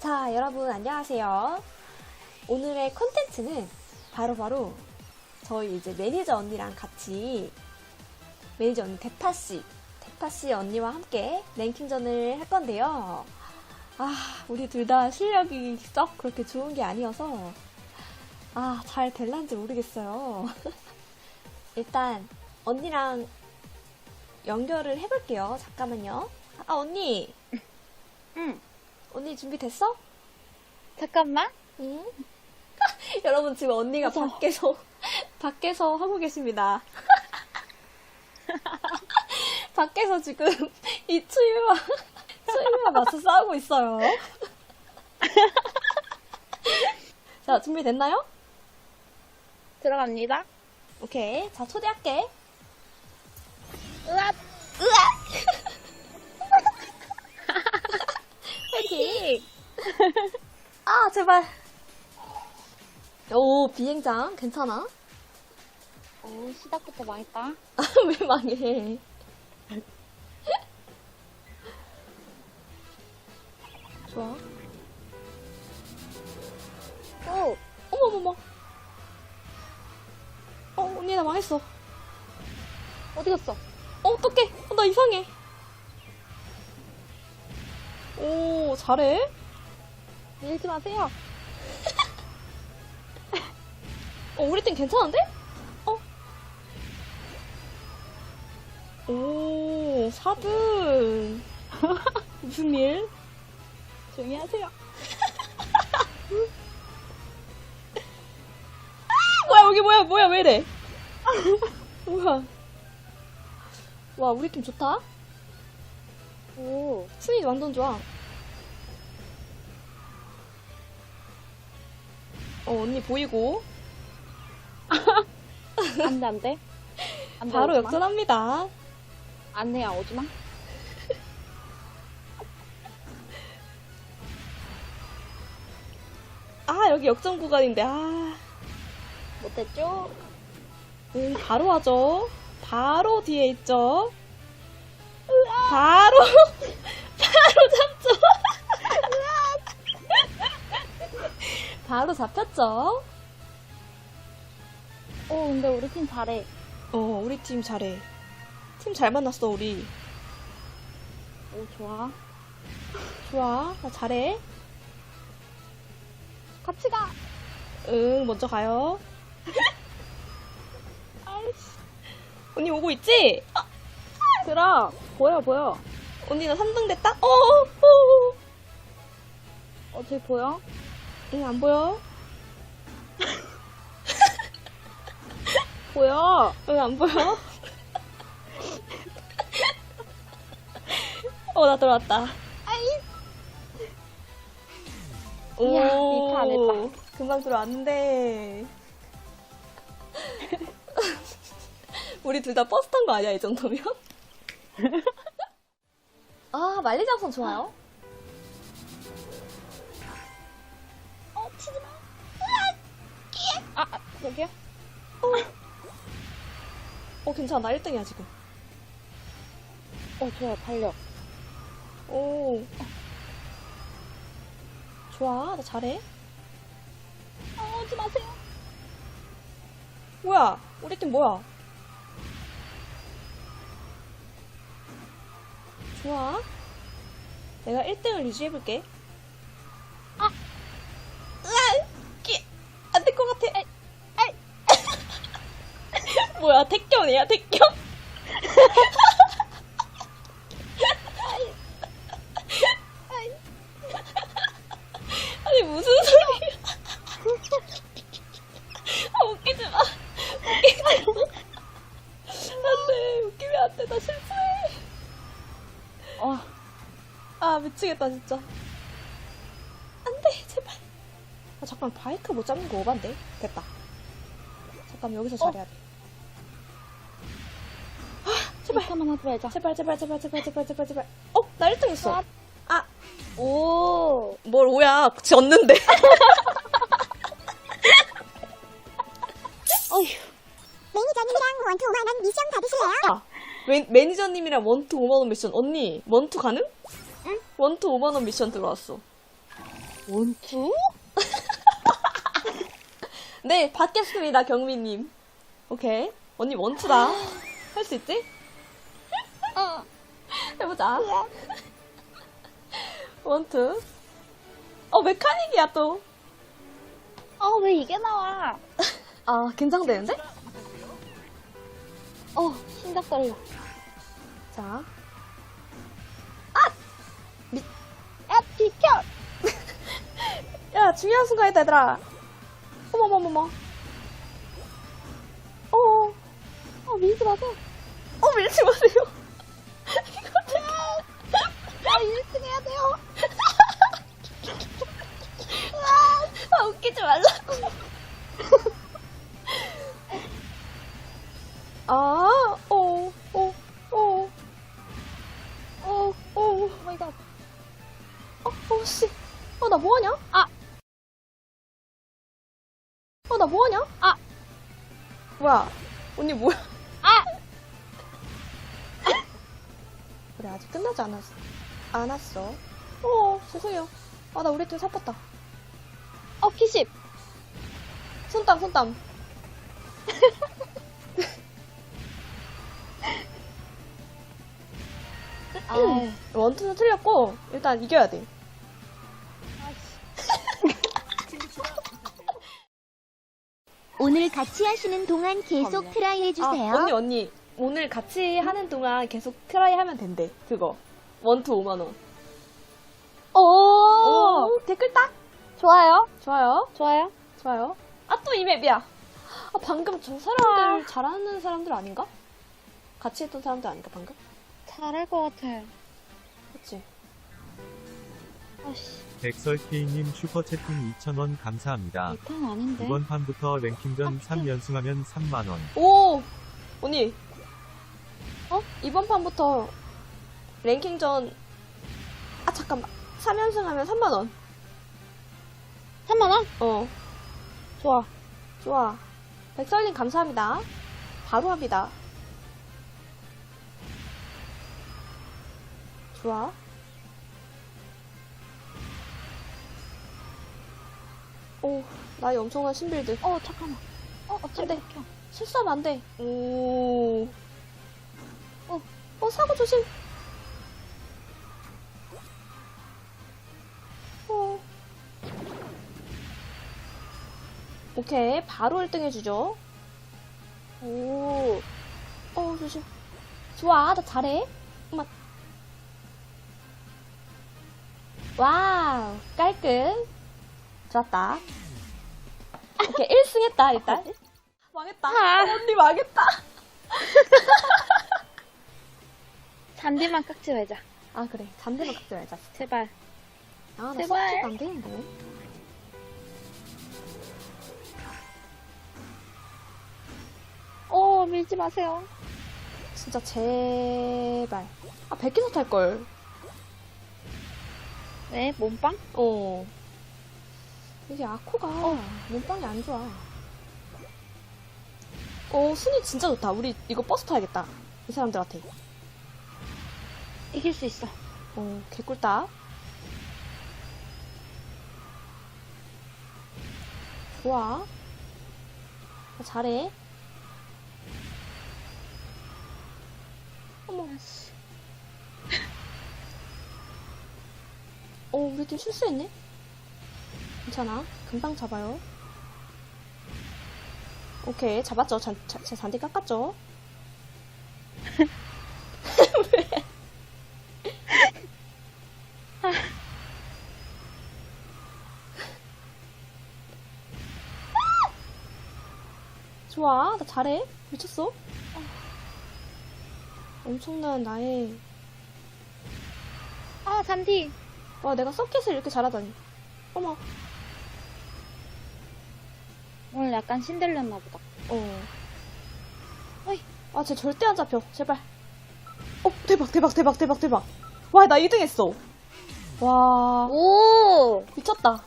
자, 여러분 안녕하세요. 오늘의 컨텐츠는 바로 바로 저희 이제 매니저 언니랑 같이 매니저 언니 대파 씨, 대파 씨 언니와 함께 랭킹전을 할 건데요. 아, 우리 둘 다 실력이 썩 그렇게 좋은 게 아니어서 아, 잘 될란지 모르겠어요. 일단 언니랑 연결을 해볼게요. 잠깐만요. 아, 언니. 응. 언니 준비됐어? 잠깐만. 응. 여러분 지금 언니가 무서워. 밖에서 밖에서 하고 계십니다. 밖에서 지금 이 추위와 추위와 맞서 싸우고 있어요. 자 준비됐나요? 들어갑니다. 오케이. 자 초대할게. 으앗! 파이 팅! 아 제발. 오 비행장 괜찮아? 오, 시작부터 망했다. 아, 왜 망해? 좋아. 오! 어머머머. 어, 언니 나 망했어. 어디 갔어? 어, 어떡해. 어, 나 이상해. 오, 잘해. 밀지 마세요. 어, 우리 팀 괜찮은데? 어? 오, 4등. 무슨 일? 조용히 하세요. 뭐야 여기 뭐야 뭐야 왜 이래 뭐야 와 우리 팀 좋다 오. 순위 완전 좋아 어 언니 보이고 안 돼, 안 돼. 안 돼, 바로 오지마. 역전합니다 안 돼야, 오지 마. 아 여기 역전 구간인데 아 못했죠? 음, 바로 하죠 바로 뒤에 있죠 바로 바로 잡죠 바로 잡혔죠 오, 근데 우리 팀 잘해. 어, 우리 팀 잘해. 팀 잘 만났어, 우리. 오, 좋아. 좋아, 나 잘해. 같이 가! 응, 먼저 가요. 아이씨. 언니 오고 있지? 아, 들어. 보여, 보여. 언니 나 3등 됐다? 어, 어, 어, 쟤 보여? 응, 안 보여? 보여. 응, 안 보여? 어, 나 들어왔다. 오, 이야, 이차 안 했다. 금방 들어왔는데. 우리 둘 다 버스 탄 거 아니야, 이 정도면? 아, 만리장성 좋아요. 어, 치지 마. 아, 아, 여기요? 어, 괜찮아. 나 1등이야, 지금. 어, 좋아, 달려. 오. 좋아, 나 잘해. 어, 오지 마세요. 뭐야? 우리 팀 뭐야? 좋아. 내가 1등을 유지해볼게. 아. 으아! 끼! 안될 것 같아. 아이, 아이. 뭐야, 택견이야, 택견? 아이. 아니, 무슨 소리야. 아, 웃기지 마. 웃기지 마. 안 돼. 웃기면 안 돼. 나 실수해. 어, 아, 미치겠다, 진짜. 안 돼, 제발. 아, 잠깐, 바이크 못 잡는 거 오반데? 됐다. 잠깐, 여기서 잘해야 돼. 아, 제발. 하지 말자. 제발, 제발, 제발, 제발, 제발, 제발, 제발. 어, 나 1등 했어. 아, 오. 뭘 오야. 졌는데. 어휴. 매니저님이랑 원투 5만원 미션 받으실래요? 아, 매, 매니저님이랑 원투 5만원 미션. 언니, 원투 가능? 응? 원투 5만원 미션 들어왔어. 원투? 네, 받겠습니다, 경미님. 오케이. 언니 원투다. 할 수 있지? 어. 해보자. 원투. 어, 메카닉이야, 또. 아, 왜 이게 나와? 아, 긴장되는데? 어, 심장 떨려. 자. 야! 야, 중요한 순간이다, 얘들아. 어머머머머. 어, 어, 밀지 마세요. 어, 밀지 마세요. 아, 1등 해야 돼요. 아, 웃기지 말라고. 않았어. 어, 죄송해요. 아, 나 우리 팀 사뻤다. 어, P10. 손땀, 손땀. 아, 원투는 틀렸고, 일단 이겨야 돼. 오늘 같이 하시는 동안 계속 잠깐만요. 트라이 해주세요. 아, 언니, 언니. 오늘 같이 하는 동안 계속 트라이 하면 된대. 그거. 원투 5만원. 오! 오, 댓글 딱! 좋아요. 좋아요. 좋아요. 좋아요. 아, 또 이 맵이야. 아, 방금 저 사람들 잘하는 사람들 아닌가? 같이 했던 사람들 아닌가, 방금? 잘할 것 같아. 그치? 아씨, 백설케이님 슈퍼채팅 2,000원 감사합니다. 이판 아닌데. 이번 판부터 랭킹전 3연승하면 3만원. 오! 언니. 어? 이번 판부터 랭킹전, 아, 잠깐만. 3연승 하면 3만원. 3만원? 어, 좋아. 좋아. 백설님 감사합니다. 바로 합니다. 좋아. 오, 나의 엄청난 신빌드. 어, 잠깐만. 어, 어차피 안 돼. 켜. 실수하면 안 돼. 오. 어, 어, 사고 조심. 오케이, 바로 1등 해주죠. 오. 어, 조심. 좋아, 나 잘해. 엄마. 와우, 깔끔. 좋았다. 오케이, 1승 했다, 일단. 망했다. 아. 언니 망했다. 잔디만 깎지 말자. 아 그래 잔대만 갖지 말자. 제발. 아나 제발. 수학도 안 되는데. 어, 밀지 마세요. 진짜 제발. 아 백기서 탈 걸. 네, 몸빵? 어. 이게 아코가 몸빵이 안 좋아. 어 순위 진짜 좋다. 우리 이거 버스 타야겠다. 이 사람들한테. 이길 수 있어. 어 개꿀다. 좋아. 나 잘해. 어머. 어, 우리 팀 실수했네? 괜찮아. 금방 잡아요. 오케이, 잡았죠. 잔, 자, 제 잔디 깎았죠. 왜? 좋아, 나 잘해. 미쳤어. 엄청난 나의 아, 잔디. 와, 내가 서킷을 이렇게 잘하다니. 어머, 오늘 약간 신들렸나 보다. 어. 어이. 아, 쟤 절대 안 잡혀. 제발. 어, 대박, 대박, 대박, 대박, 대박. 와, 나 2등 했어. 와, 오! 미쳤다.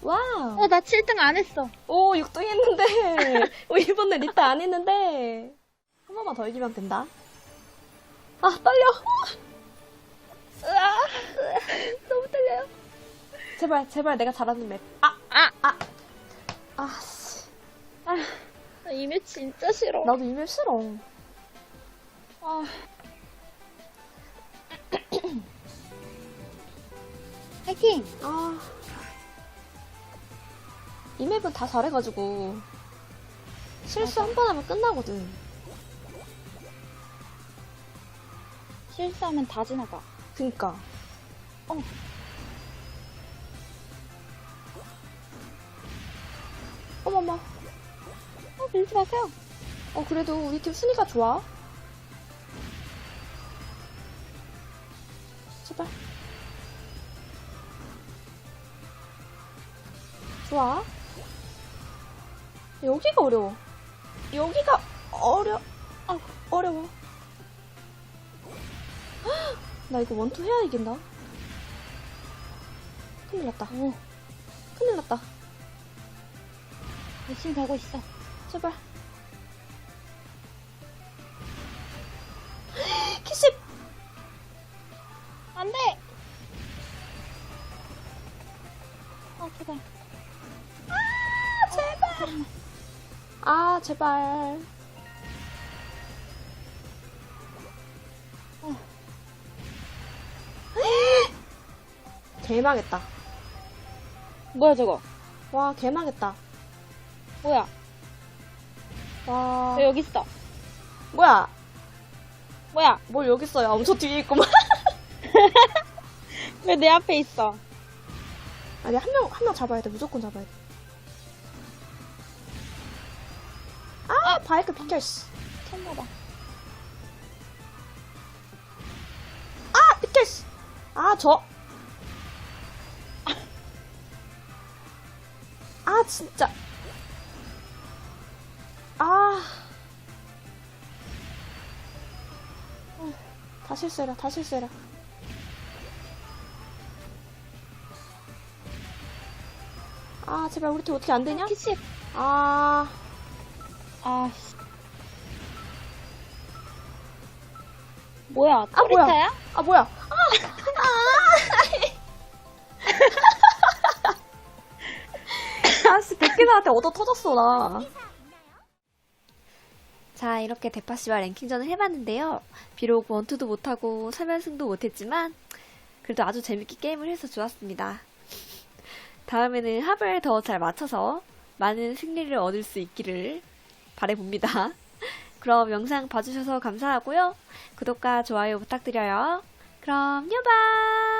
와우. 어, 나 7등 안 했어. 오, 6등 했는데. 오, 이번에 리타 안 했는데. 한 번만 더 이기면 된다. 아, 떨려. 으아, 너무 떨려요. 제발, 제발 내가 잘하는 맵. 아, 아! 아. 아, 씨. 나 이메 진짜 싫어. 나도 이맵 싫어. 아. 화이팅! 아. 이 맵은 다 잘해가지고. 실수 한 번 하면 끝나거든. 실수하면 다 지나가. 그니까. 어. 어머머. 어, 밀지 마세요. 어, 그래도 우리 팀 순위가 좋아. 제발. 좋아. 여기가 어려워. 여기가 어려, 아, 어려워. 헉, 나 이거 원투 해야 이긴다. 큰일 났다. 오, 큰일 났다. 열심히 가고 있어. 제발. 키십! 안 돼! 아, 제발. 아, 제발. 어. 개망했다. 뭐야, 저거? 와, 개망했다. 뭐야? 와. 왜 여기 있어? 뭐야? 뭐야? 뭘 여기 있어요? 엄청 뒤에 있구만. 왜 내 앞에 있어? 아니, 한 명, 한 명 잡아야 돼. 무조건 잡아야 돼. 아, 바이크 비켜, 씨. 쳤나봐. 아, 비켜, 씨. 아, 저. 진짜. 아. 다 실수해라, 다 실수해라. 아, 제발 우리 팀 어떻게 안 되냐? 키십. 아, 아, 씨. 뭐야? 아, 뭐야? 아, 뭐야? 아, 아, 씨, 백기사한테 얻어 터졌어, 나. 자, 이렇게 대파씨와 랭킹전을 해봤는데요. 비록 원투도 못하고 3연승도 못했지만, 그래도 아주 재밌게 게임을 해서 좋았습니다. 다음에는 합을 더 잘 맞춰서 많은 승리를 얻을 수 있기를 바래봅니다. 그럼 영상 봐주셔서 감사하고요. 구독과 좋아요 부탁드려요. 그럼 유바!